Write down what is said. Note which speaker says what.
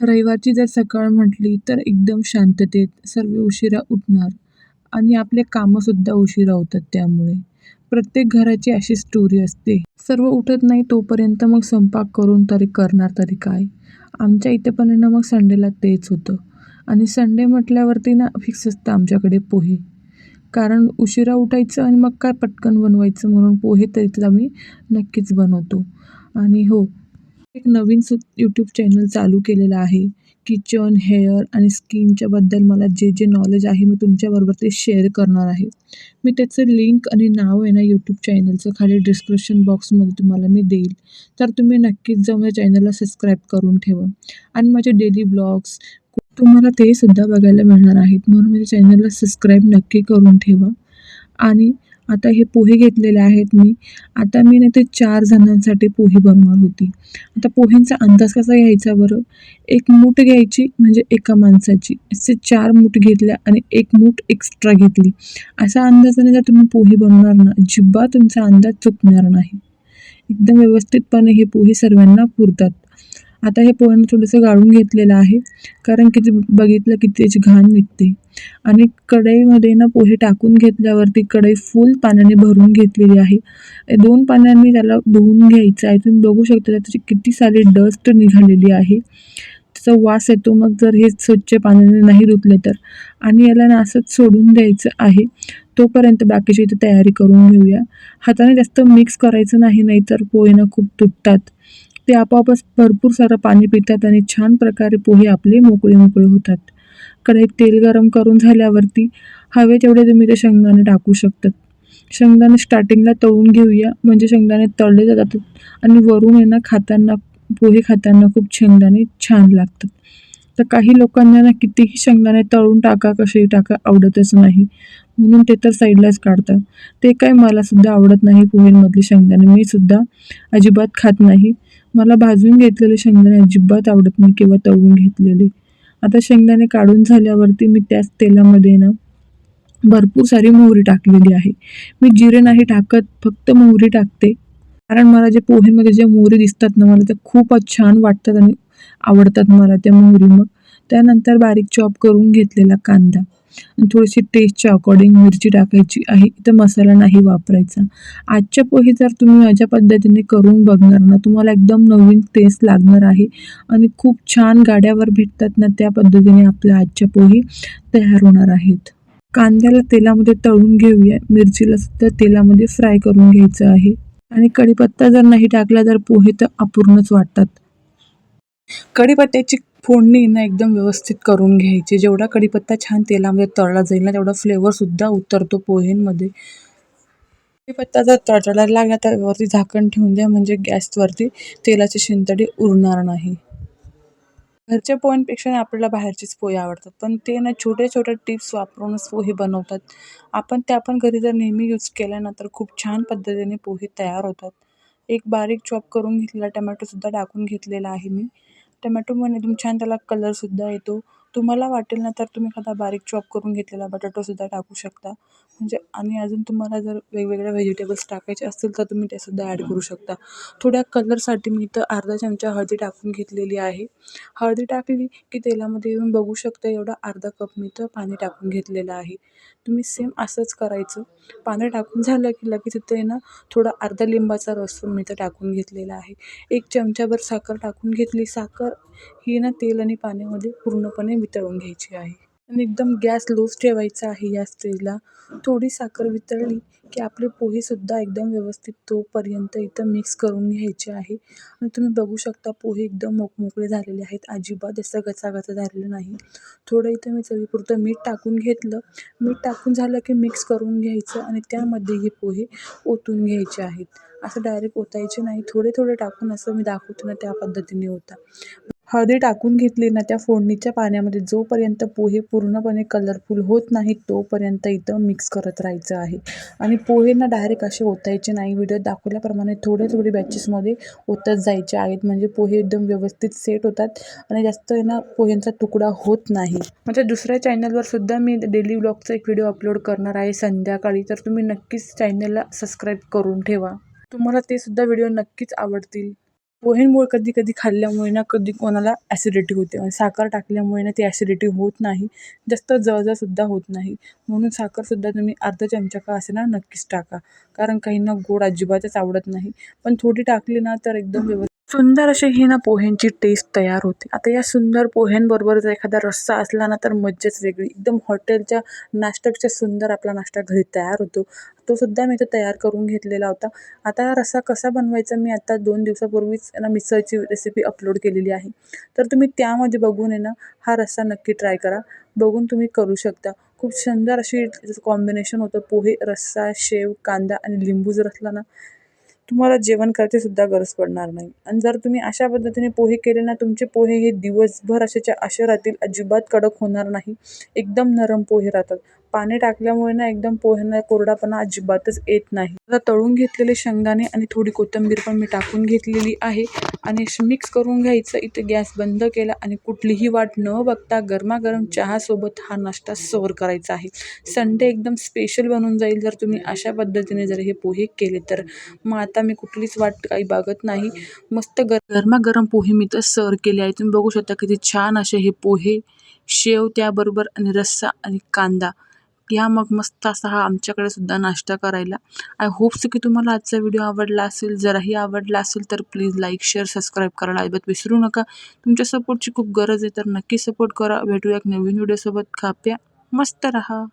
Speaker 1: रविवारची जर सकाळ म्हटली तर एकदम शांततेत सर्व उशिरा उठणार आणि आपले कामंसुद्धा उशिरा होतात त्यामुळे. प्रत्येक घराची अशी स्टोरी असते. सर्व उठत नाही तोपर्यंत मग स्वयंपाक करून तरी करणार तरी काय? आमच्या इथे पण ना मग संडेला तेच होतं. आणि संडे म्हटल्यावरती ना फिक्स असतं आमच्याकडे पोहे. कारण उशिरा उठायचं आणि मग काय पटकन बनवायचं म्हणून पोहे तरी तर आम्ही नक्कीच बनवतो. आणि हो एक नवीन सु यूट्यूब चॅनल चालू केलेलं आहे. किचन हेअर आणि स्किनच्याबद्दल मला जे जे नॉलेज आहे मी तुमच्याबरोबर ते शेअर करणार आहे. मी त्याचं लिंक आणि नाव आहे ना यूट्यूब चॅनलचं खाली डिस्क्रिप्शन बॉक्समध्ये तुम्हाला मी देईल. तर तुम्ही नक्कीच जाऊन या चॅनलला सबस्क्राईब करून ठेवा. आणि माझे डेली ब्लॉग्स तुम्हाला ते सुद्धा बघायला मिळणार आहेत. म्हणून माझ्या चॅनलला सबस्क्राईब नक्की करून ठेवा. आणि आता हे पोहे घेतलेले आहेत मी. आता मी नाही ते चार जणांसाठी पोहे बनवणार होती. आता पोह्यांचा अंदाज कसा घ्यायचा बरं? एक मूठ घ्यायची म्हणजे एका माणसाची. असे चार मूठ घेतल्या आणि एक मूठ एक्स्ट्रा घेतली. असा अंदाजाने जर तुम्ही पोहे बनवणार ना अजिबात तुमचा अंदाज चुकणार नाही. एकदम व्यवस्थितपणे हे पोहे सर्वांना पुरतात. आता हे पोह्यांना थोडंसं गाळून घेतलेलं आहे कारण की ते बघितलं की त्याची घाण निघते. आणि कढईमध्ये ना पोहे टाकून घेतल्यावरती कढई फुल पाण्याने भरून घेतलेली आहे. दोन पाण्याने त्याला धुवून घ्यायचं आहे. तुम्ही बघू शकता त्याची किती सारी डस्ट निघालेली आहे. त्याचा वास येतो मग जर हे स्वच्छ पाण्याने नाही धुतले तर. आणि याला ना असंच सोडून द्यायचं आहे. तोपर्यंत बाकीची इथे तयारी करून घेऊया. हाताने जास्त मिक्स करायचं नाही नाहीतर पोहे ना खूप तुटतात. ते आपोआपच भरपूर सारं पाणी पितात आणि छान प्रकारे पोहे आपले मोकळे मोकळे होतात. कढईत तेल गरम करून झाल्यावरती हवे तेवढे तुम्ही ते शेंगदाणे टाकू शकतात. शेंगदाणे स्टार्टिंगला तळून घेऊया. म्हणजे शेंगदाणे तळले जातात आणि वरून यांना ना खाताना पोहे खाताना खूप शेंगदाणे छान लागतात. तर काही लोकांना ना कितीही शेंगदाणे तळून टाका कसेही टाका आवडतच नाही. म्हणून ते तर साईडलाच काढतात. ते काय मलासुद्धा आवडत नाही पोहेंमधले शेंगदाणे. मी सुद्धा अजिबात खात नाही. मला भाजून घेतलेले शेंगदाणे अजिबात आवडत नाही किंवा तळून घेतलेले. आता शेंगदाणे काढून झाल्यावरती मी त्याच तेलामध्ये ना भरपूर सारी मोहरी टाकलेली आहे. मी जिरे नाही टाकत फक्त मोहरी टाकते. कारण मला जे पोहेमध्ये जे मोहरी दिसतात ना मला त्या खूपच छान वाटतात आणि आवडतात मला त्या मोहरी मग त्यानंतर बारीक चॉप करून घेतलेला कांदा. आणि थोडीशी टेस्टच्या अकॉर्डिंग मिरची टाकायची आहे. इथं मसाला नाही वापरायचा. आजच्या पोहे जर तुम्ही माझ्या पद्धतीने करून बघणार ना तुम्हाला एकदम नवीन टेस्ट लागणार आहे. आणि खूप छान गाड्यावर भेटतात ना त्या पद्धतीने आपल्या आजच्या पोहे तयार होणार आहेत. कांद्याला तेलामध्ये तळून घेऊया. मिरचीला सुद्धा तेलामध्ये फ्राय करून घ्यायचं आहे. आणि कढीपत्ता जर नाही टाकला तर पोहे तर अपूर्णच वाटतात. कढीपत्त्याची फोडणी ना एकदम व्यवस्थित करून घ्यायची. जेवढा कढीपत्ता छान तेलामध्ये तळला जाईल ना तेवढा फ्लेवरसुद्धा उतरतो पोहेंमध्ये. कढीपत्ता जर तळतळायला लागला तर वरती झाकण ठेवून द्या म्हणजे गॅसवरती तेलाची शिंतडी उरणार नाही. घरच्या पोह्यांपेक्षा आपल्याला बाहेरचेच पोहे आवडतात. पण ते ना छोट्या छोट्या टिप्स वापरूनच पोहे बनवतात. आपण त्या आपण घरी जर नेहमी यूज केल्या ना तर खूप छान पद्धतीने पोहे तयार होतात. एक बारीक चॉप करून घेतलेला टमॅटोसुद्धा टाकून घेतलेला आहे मी. टमॅटोमुळे एकदम छान त्याला कलरसुद्धा येतो. तुम्हाला वाटेल ना तर तुम्ही एखादा बारीक चॉप करून घेतलेला बटाटोसुद्धा टाकू शकता. म्हणजे आणि अजून तुम्हाला जर वेगवेगळ्या व्हेजिटेबल्स टाकायचे असतील तर तुम्ही ते सुद्धा ॲड करू शकता. थोड्या कलरसाठी मी इथं अर्धा चमचा हळदी टाकून घेतलेली आहे. हळदी टाकली की तेलामध्ये येऊन बघू शकता एवढा अर्धा कप मी इथं पाणी टाकून घेतलेलं आहे. तुम्ही सेम असंच करायचं. पाणी टाकून झालं की लगेच इथे ना थोडा अर्धा लिंबाचा रस पण मी इथं टाकून घेतलेला आहे. एक चमचाभर साखर टाकून घेतली. साखर ही ना तेल आणि पाण्यामध्ये पूर्णपणे वितळून घ्यायची आहे. आणि एकदम गॅस लोच ठेवायचा आहे या स्टेजला थोडी साखर वितळली की आपले पोहेसुद्धा एकदम व्यवस्थित तोपर्यंत इथं मिक्स करून घ्यायचे आहे. आणि तुम्ही बघू शकता पोहे एकदम मोकमोकळे झालेले आहेत. अजिबात असं गचागचा झालेलं नाही. थोडं इथं मी चवीपुरतं मीठ टाकून घेतलं. मीठ टाकून झालं की मिक्स करून घ्यायचं आणि त्यामध्ये हे पोहे ओतून घ्यायचे आहेत. असं डायरेक्ट ओतायचे नाही. थोडे थोडे टाकून असं मी दाखवते ना त्या पद्धतीने होता हळदी टाकून घेतली ना त्या फोडणीच्या पाण्यामध्ये जोपर्यंत पोहे पूर्णपणे कलरफुल होत नाहीत तोपर्यंत इथं मिक्स करत राहायचं आहे. आणि पोहे ना डायरेक्ट असे ओतायचे नाही. व्हिडिओ दाखवल्याप्रमाणे थोडे थोडे बॅचेसमध्ये ओतत जायचे आहेत. म्हणजे पोहे एकदम व्यवस्थित सेट होतात आणि जास्त आहे ना पोह्यांचा तुकडा होत नाही. म्हणजे दुसऱ्या चॅनलवर सुद्धा मी डेली ब्लॉगचा एक व्हिडिओ अपलोड करणार आहे संध्याकाळी. तर तुम्ही नक्कीच चॅनलला सबस्क्राईब करून ठेवा. तुम्हाला ते सुद्धा व्हिडिओ नक्कीच आवडतील. पोहेंमुळे कधी कधी खाल्ल्यामुळे ना कधी कोणाला ॲसिडिटी होते. आणि साखर टाकल्यामुळे ना ती ॲसिडिटी होत नाही. जास्त जळजळसुद्धा होत नाही. म्हणून साखरसुद्धा तुम्ही अर्धा चमचा का असेना नक्कीच टाका. कारण काहींना गोड अजिबातच आवडत नाही. पण थोडी टाकली ना तर एकदम व्यवस्थित सुंदर अशी ही ना पोह्यांची टेस्ट तयार होते. आता या सुंदर पोह्यांबरोबर जर एखादा रस्सा असला ना तर मज्जाच वेगळी. एकदम हॉटेलच्या नाश्त्यापेक्षा सुंदर आपला नाश्ता घरी तयार होतो. तो सुद्धा मी इथे तयार करून घेतलेला होता. आता हा रस्सा कसा बनवायचा मी आता दोन दिवसापूर्वीच ना मिसळची रेसिपी अपलोड केलेली आहे. तर तुम्ही त्यामध्ये बघून आहे ना हा रस्सा नक्की ट्राय करा. बघून तुम्ही करू शकता. खूप सुंदर अशी कॉम्बिनेशन होतं. पोहे रस्सा शेव कांदा आणि लिंबू जर असला ना तुम्हाला जेवण करायची सुद्धा गरज पडणार नाही. आणि जर तुम्ही अशा पद्धतीने पोहे केले ना तुमचे पोहे हे दिवसभर असेच्या असे राहतील अजिबात कडक होणार नाही. एकदम नरम पोहे राहतात. पाणी टाकल्यामुळे ना एकदम पोह्यांना कोरडापणा अजिबातच येत नाही. आता तळून घेतलेले शेंगदाणे आणि थोडी कोथिंबीर पण मी टाकून घेतलेली आहे. आणि मिक्स करून घ्यायचं इथे गॅस बंद केला आणि कुठलीही वाट न बघता गरमागरम चहासोबत हा नाश्ता सर्व करायचा आहे. संडे एकदम स्पेशल बनून जाईल जर तुम्ही अशा पद्धतीने जर हे पोहे केले तर. मग आता मी कुठलीच वाट काही बघत नाही. मस्त गर गरमागरम पोहे मी तर सर्व केले आहे. तुम्ही बघू शकता किती छान असे हे पोहे शेव त्याबरोबर आणि रस्सा आणि कांदा. या मग मस्त असा हा आमच्याकडे सुद्धा नाश्ता करायला. आय होप्स की तुम्हाला आजचा व्हिडिओ आवडला असेल. जराही आवडला असेल तर प्लीज लाईक शेअर सबस्क्राईब करायला अजिबात विसरू नका. तुमच्या सपोर्टची खूप गरज आहे तर नक्की सपोर्ट करा. भेटूया एक नवीन व्हिडिओसोबत खाप्या. मस्त रहा.